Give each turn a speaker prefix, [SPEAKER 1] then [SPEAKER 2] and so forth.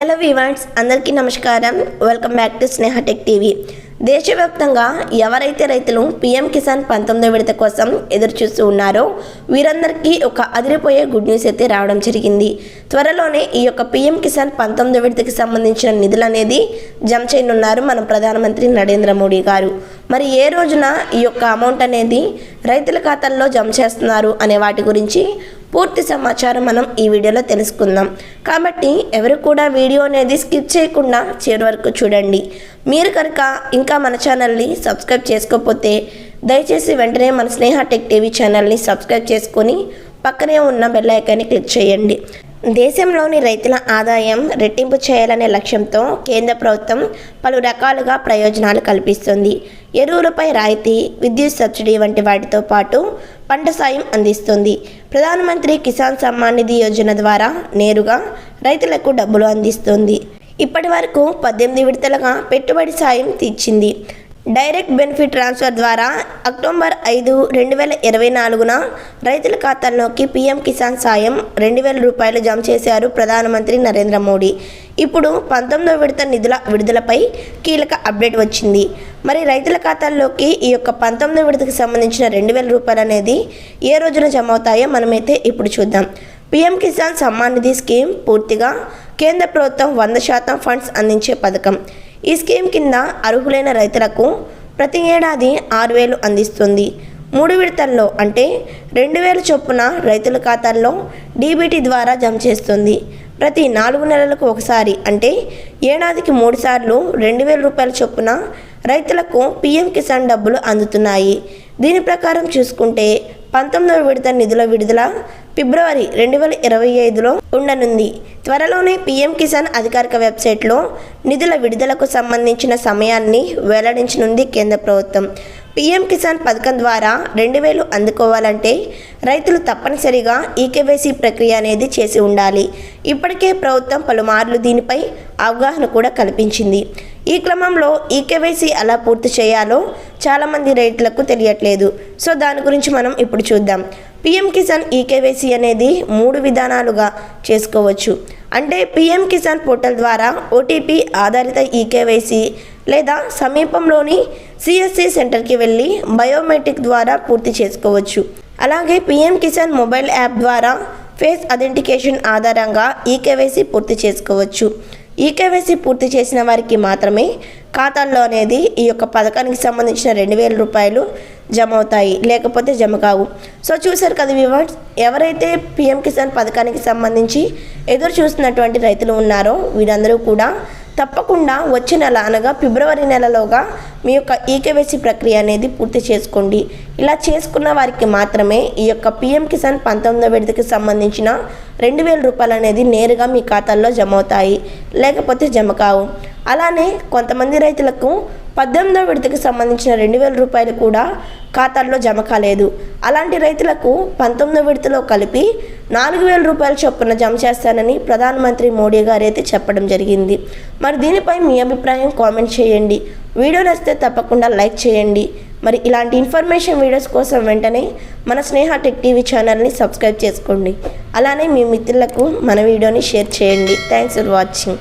[SPEAKER 1] Hello వివాన్స్ అందరికీ నమస్కారం. Welcome back to Sneha tech TV దేశవ్యాప్తంగా ఎవరైతే రైతులు పీఎం కిసాన్ పంతొమ్మిదో విడత కోసం ఎదురు చూస్తూ ఉన్నారో వీరందరికీ ఒక అదిరిపోయే గుడ్ న్యూస్ అయితే రావడం జరిగింది. త్వరలోనే ఈ యొక్క పీఎం కిసాన్ పంతొమ్మిదో విడతకి సంబంధించిన నిధులు అనేది జమ చేయనున్నారు మన ప్రధానమంత్రి నరేంద్ర మోడీ గారు. మరి ఏ రోజున ఈ యొక్క అమౌంట్ అనేది రైతుల ఖాతాల్లో జమ చేస్తున్నారు అనే వాటి గురించి పూర్తి సమాచారం మనం ఈ వీడియోలో తెలుసుకుందాం. కాబట్టి ఎవరు కూడా వీడియో అనేది స్కిప్ చేయకుండా చివరి వరకు చూడండి. మీరు కనుక ఇంకా మన ఛానల్ని సబ్స్క్రైబ్ చేసుకోకపోతే దయచేసి వెంటనే మన స్నేహ టెక్ టీవీ ఛానల్ని సబ్స్క్రైబ్ చేసుకొని పక్కనే ఉన్న బెల్ ఐకాన్ని క్లిక్ చేయండి. దేశంలోని రైతుల ఆదాయం రెట్టింపు చేయాలనే లక్ష్యంతో కేంద్ర ప్రభుత్వం పలు రకాలుగా ప్రయోజనాలు కల్పిస్తుంది. ఎరువులపై రాయితీ విద్యుత్ సబ్సిడీ వంటి వాటితో పాటు పంట సాయం అందిస్తుంది. ప్రధానమంత్రి కిసాన్ సమ్మాన్ నిధి యోజన ద్వారా నేరుగా రైతులకు డబ్బులు అందిస్తుంది. ఇప్పటి వరకు పద్దెనిమిది విడతలుగా పెట్టుబడి సాయం తీర్చింది. డైరెక్ట్ బెనిఫిట్ ట్రాన్స్ఫర్ ద్వారా అక్టోబర్ ఐదు రెండు వేల ఇరవై నాలుగున రైతుల ఖాతాల్లోకి పీఎం కిసాన్ సాయం రెండు వేల రూపాయలు జమ చేశారు ప్రధానమంత్రి నరేంద్ర మోడీ. ఇప్పుడు పంతొమ్మిదో విడత నిధుల విడుదలపై కీలక అప్డేట్ వచ్చింది. మరి రైతుల ఖాతాల్లోకి ఈ యొక్క పంతొమ్మిదో విడతకు సంబంధించిన రెండు వేల రూపాయలు అనేది ఏ రోజున జమ అవుతాయో మనమైతే ఇప్పుడు చూద్దాం. పీఎం కిసాన్ సమ్మాన్ నిధి స్కీమ్ పూర్తిగా కేంద్ర ప్రభుత్వం వంద శాతం ఫండ్స్ అందించే పథకం. ఈ స్కీమ్ కింద అర్హులైన రైతులకు ప్రతి ఏడాది ఆరు వేలు అందిస్తుంది. మూడు విడతల్లో అంటే రెండు వేల చొప్పున రైతుల ఖాతాల్లో డీబీటీ ద్వారా జమ చేస్తుంది. ప్రతి నాలుగు నెలలకు ఒకసారి అంటే ఏడాదికి మూడు సార్లు రెండు వేల రూపాయల చొప్పున రైతులకు పీఎం కిసాన్ డబ్బులు అందుతున్నాయి. దీని ప్రకారం చూసుకుంటే పంతొమ్మిదవ విడత నిధుల విడుదల ఫిబ్రవరి రెండు వేల ఇరవై ఐదులో ఉండనుంది. త్వరలోనే పీఎం కిసాన్ అధికారిక వెబ్సైట్లో నిధుల విడుదలకు సంబంధించిన సమయాన్ని వెల్లడించనుంది కేంద్ర ప్రభుత్వం. పీఎం కిసాన్ పథకం ద్వారా రెండు వేలు అందుకోవాలంటే రైతులు తప్పనిసరిగా ఈకేవైసీ ప్రక్రియ అనేది చేసి ఉండాలి. ఇప్పటికే ప్రభుత్వం పలుమార్లు దీనిపై అవగాహన కూడా కల్పించింది. ఈ క్రమంలో ఈకేవైసీ ఎలా పూర్తి చేయాలో చాలామంది రైతులకు తెలియట్లేదు. సో దాని గురించి మనం ఇప్పుడు చూద్దాం. పిఎం కిసాన్ ఈకేవైసీ అనేది మూడు విధానాలుగా చేసుకోవచ్చు. అంటే పిఎం కిసాన్ పోర్టల్ ద్వారా ఓటీపీ ఆధారిత ఈకేవైసీ లేదా సమీపంలోని సిఎస్సి సెంటర్కి వెళ్ళి బయోమెట్రిక్ ద్వారా పూర్తి చేసుకోవచ్చు. అలాగే పిఎం కిసాన్ మొబైల్ యాప్ ద్వారా ఫేస్ అథెంటికేషన్ ఆధారంగా ఈకేవైసీ పూర్తి చేసుకోవచ్చు. ఈకేవైసీ పూర్తి చేసిన వారికి మాత్రమే ఖాతాల్లో అనేది ఈ యొక్క పథకానికి సంబంధించిన రెండు వేల రూపాయలు జమ అవుతాయి లేకపోతే జమ కావు. సో చూసారు కదా వివర్స్ ఎవరైతే పిఎం కిసాన్ పథకానికి సంబంధించి ఎదురు చూస్తున్నటువంటి రైతులు ఉన్నారో వీరందరూ కూడా తప్పకుండా వచ్చే నెల అనగా ఫిబ్రవరి నెలలోగా మీ యొక్క ఈకేవైసీ ప్రక్రియ అనేది పూర్తి చేసుకోండి. ఇలా చేసుకున్న వారికి మాత్రమే ఈ యొక్క పిఎం కిసాన్ పంతొమ్మిదో విడతకి సంబంధించిన రెండు వేల రూపాయలు అనేది నేరుగా మీ ఖాతాల్లో జమ అవుతాయి. లేకపోతే జమ కావు. అలానే కొంతమంది రైతులకు పద్దెనిమిదో విడతకి సంబంధించిన రెండు వేల రూపాయలు కూడా ఖాతాల్లో జమ కాలేదు. అలాంటి రైతులకు పంతొమ్మిదో విడతలో కలిపి నాలుగు వేల రూపాయల చొప్పున జమ చేస్తానని ప్రధానమంత్రి మోడీ గారు అయితే చెప్పడం జరిగింది. మరి దీనిపై మీ అభిప్రాయం కామెంట్ చేయండి. వీడియో నచ్చితే తప్పకుండా లైక్ చేయండి. మరి ఇలాంటి ఇన్ఫర్మేషన్ వీడియోస్ కోసం వెంటనే మన స్నేహ టెక్ టీవీ ఛానల్ని సబ్స్క్రైబ్ చేసుకోండి. అలానే మీ మిత్రులకు మన వీడియోని షేర్ చేయండి. Thanks for watching.